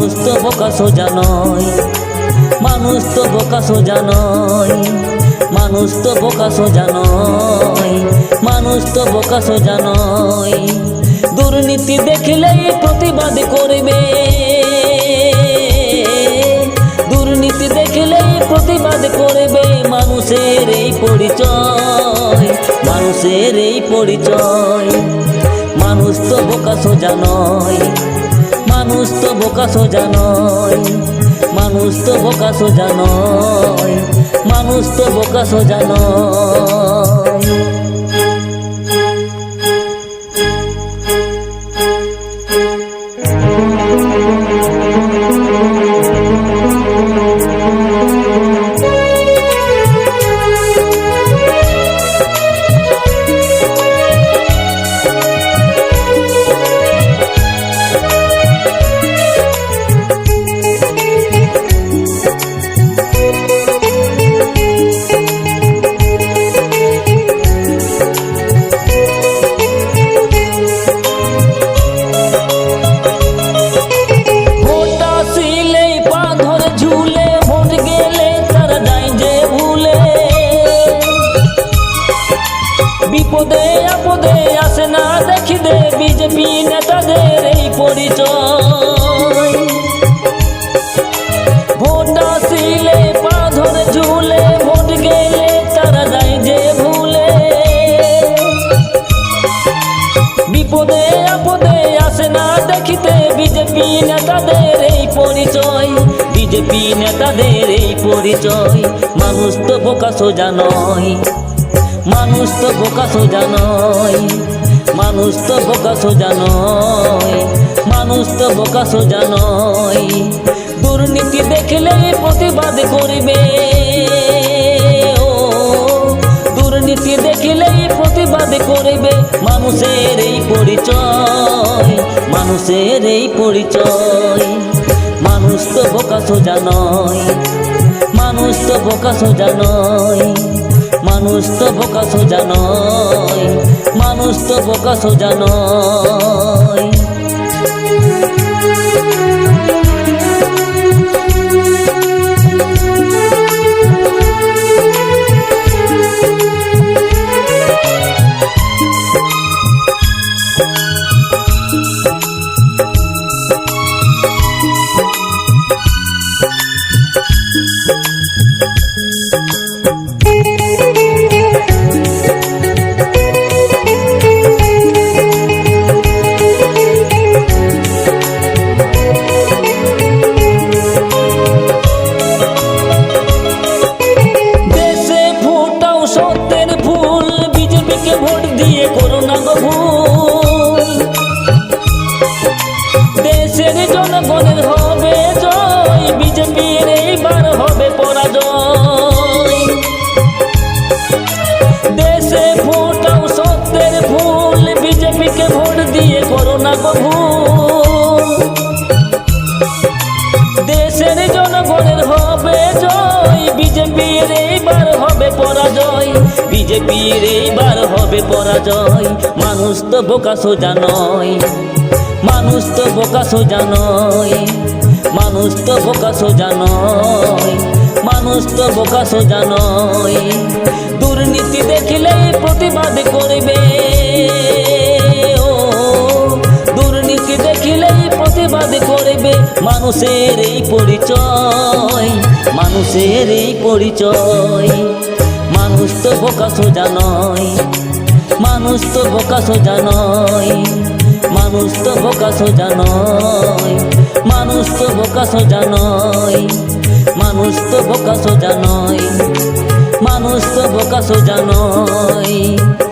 মানুষ তো বোকা সোজা নয়। মানুষ তো বোকা সোজা নয়। মানুষ তো বোকা সোজা নয়। মানুষ তো বোকা সোজা নয়। দুর্নীতি দেখলেই প্রতিবাদ করবে। দুর্নীতি দেখলেই প্রতিবাদ করবে মানুষের এই পরিচয়। মানুষের এই পরিচয়। বোকা সোজা নয় মানুষ তো বোকা সোজা মানুষ তো বোকা সোজা বিজেপি নেতাদের এই পরিচয়। ভোট আসিলে পা ধরে ঝুলে, ভোট গেলে তারা যায় যে ভুলে। বিপদে আপদে আসে না দেখিতে, বিজেপি নেতাদের এই পরিচয়। বিজেপি নেতাদের এই পরিচয়। মানুষ তো বোকা সোজা নয় মানুষ তো বোকা সোজা নয় মানুষ তো বোকা সোজা নয় মানুষ তো বোকা সোজা নয় দুর্নীতি দেখলে প্রতিবাদ করবে। দুর্নীতি দেখিলেই প্রতিবাদ করিবে মানুষের এই পরিচয়, মানুষের এই পরিচয়। মানুষ তো বোকা সোজা নয় মানুষ তো বোকা সোজা নয় মানুষ তো বোকা সোজা নয় মানুষ তো বোকা সোজা না জয় এইবার হবে পরাজয় মানুষ তো বোকা সোজা নয়, মানুষ তো বোকা সোজা নয়, মানুষ তো বোকা সোজা নয়, মানুষ তো বোকা সোজা নয়। দুর্নীতি মানুষের এই পরিচয়, মানুষের এই পরিচয়। মানুষ তো বোকা সোজা নয়, মানুষ তো বোকা সোজা নয়, মানুষ তো বোকা সোজা নয়, মানুষ তো বোকা সোজা নয়, মানুষ তো বোকা সোজা নয়, মানুষ তো বোকা সোজা নয়।